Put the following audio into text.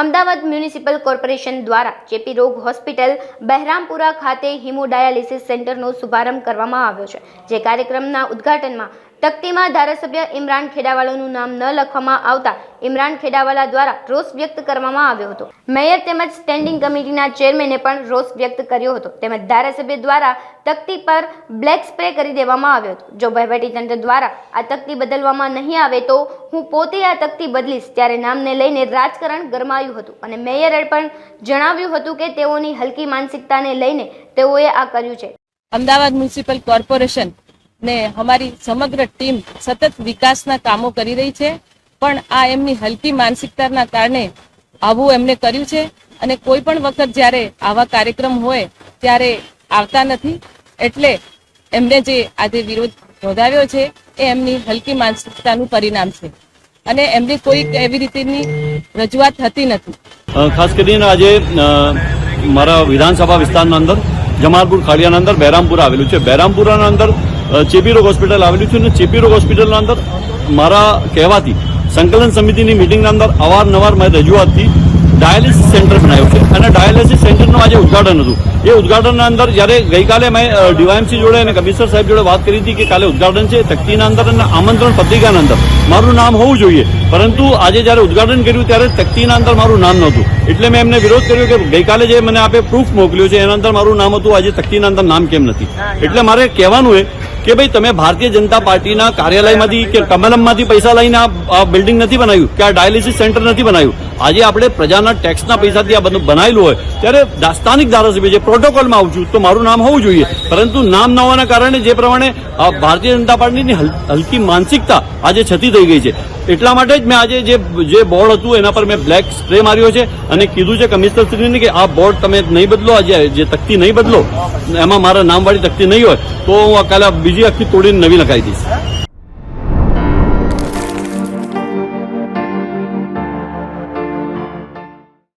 Ahmedabad municipal corporation દ્વારા ચેપી રોગ હોસ્પિટલ બહેરામપુરા ખાતે હિમોડાયાલિસિસ સેન્ટરનો શુભારંભ કરવામાં આવ્યો છે. જે કાર્યક્રમના ઉદ્ઘાટનમાં તકતીમાં ધારાસભ્ય ઇમરાન ખેડાવાલાનું નામ ન લખવામાં આવતા ઇમરાન ખેડાવાલા દ્વારા રોષ વ્યક્ત કરવામાં આવ્યો હતો. મેયર તેમજ સ્ટેન્ડિંગ કમિટીના ચેરમેને પણ રોષ વ્યક્ત કર્યો હતો. તેમજ ધારાસભ્ય દ્વારા તકતી પર બ્લેક સ્પ્રે કરી દેવામાં આવ્યો હતો. જો વહીવટીતંત્ર દ્વારા આ તકતી બદલવામાં નહીં આવે તો હું પોતે આ તકતી બદલીશ ત્યારે નામને લઈને રાજકારણ ગરમાયું હતું. અને મેયરે પણ જણાવ્યું હતું કે તેઓની હલકી માનસિકતાને લઈને તેઓએ આ કર્યું છે. અમદાવાદ મ્યુનિસિપલ કોર્પોરેશન ને અમારી સમગ્ર ટીમ સતત વિકાસના કામો કરી રહી છે, પણ આ એમની હલકી માનસિકતાના કારણે આવું એમને કર્યું છે અને કોઈ પણ વખત જ્યારે આવા કાર્યક્રમ હોય ત્યારે આવતા નથી. એટલે એમને જે આજે વિરોધ નોંધાવ્યો છે એ એમની હલકી માનસિકતાનું પરિણામ છે. અને એમની કોઈ એવી રીતની રજૂઆત થતી નથી. ખાસ કરીને આજે મારા વિધાનસભા વિસ્તારના અંદર, જમાલપુર ખાડિયાના અંદર બહેરામપુરા આવેલું છે. બહેરામપુરાના અંદર ચેપી રોગ હોસ્પિટલ આવેલું છું અને ચેપી રોગ હોસ્પિટલના અંદર મારા કહેવાથી સંકલન સમિતિની મિટિંગના અંદર અવારનવાર મારી રજૂઆતથી ડાયાલિસિસ સેન્ટર બનાવ્યું છે. અને ડાયાલિસિસ સેન્ટરનું આજે ઉદઘાટન હતું. એ ઉદઘાટનના અંદર જ્યારે ગઈકાલે મેં ડીવાયએમસી જોડે અને કમિશનર સાહેબ જોડે વાત કરી હતી કે કાલે ઉદઘાટન છે, તકતીના અંદર અને આમંત્રણ પત્રિકાના અંદર. મારું નામ હોવું જોઈએ. પરંતુ આજે જ્યારે ઉદઘાટન કર્યું ત્યારે તકતીના અંદર મારું નામ નહોતું. એટલે મેં એમને વિરોધ કર્યો કે ગઈકાલે જે મને આપે પ્રૂફ મોકલ્યું છે, એના અંદર મારું નામ હતું, આજે તકતીના અંદર નામ કેમ નથી? એટલે મારે કહેવાનું એ કે ભાઈ તમે ભારતીય જનતા પાર્ટીના કાર્યાલયમાંથી કે કમલમમાંથી પૈસા લઈને આ બિલ્ડિંગ નથી બનાવ્યું, કે આ ડાયાલિસિસ સેન્ટર નથી બનાવ્યું. આજે આપણે પ્રજાના ટેક્સના પૈસાથી આ બધું બનાવેલું હોય, ત્યારે સ્થાનિક ધારાસભ્ય જે પ્રોટોકોલમાં આવું છું, તો મારું નામ હોવું જોઈએ. પરંતુ નામ ન હોવાના કારણે જે પ્રમાણે ભારતીય જનતા પાર્ટીની હલકી માનસિકતા આજે છતી થઈ ગઈ છે. એટલા માટે જ મેં આજે જે જે બોર્ડ હતું, એના પર મેં બ્લેક સ્પ્રે માર્યો છે અને કીધું છે કમિશનર શ્રીને કે આ બોર્ડ તમે નહીં બદલો, આજે જે તકતી નહીં બદલો, એમાં મારા નામવાળી તકતી નહીં હોય. તો હું કાલે બીજી जी अख्खी तोडीन नवीन कायदीस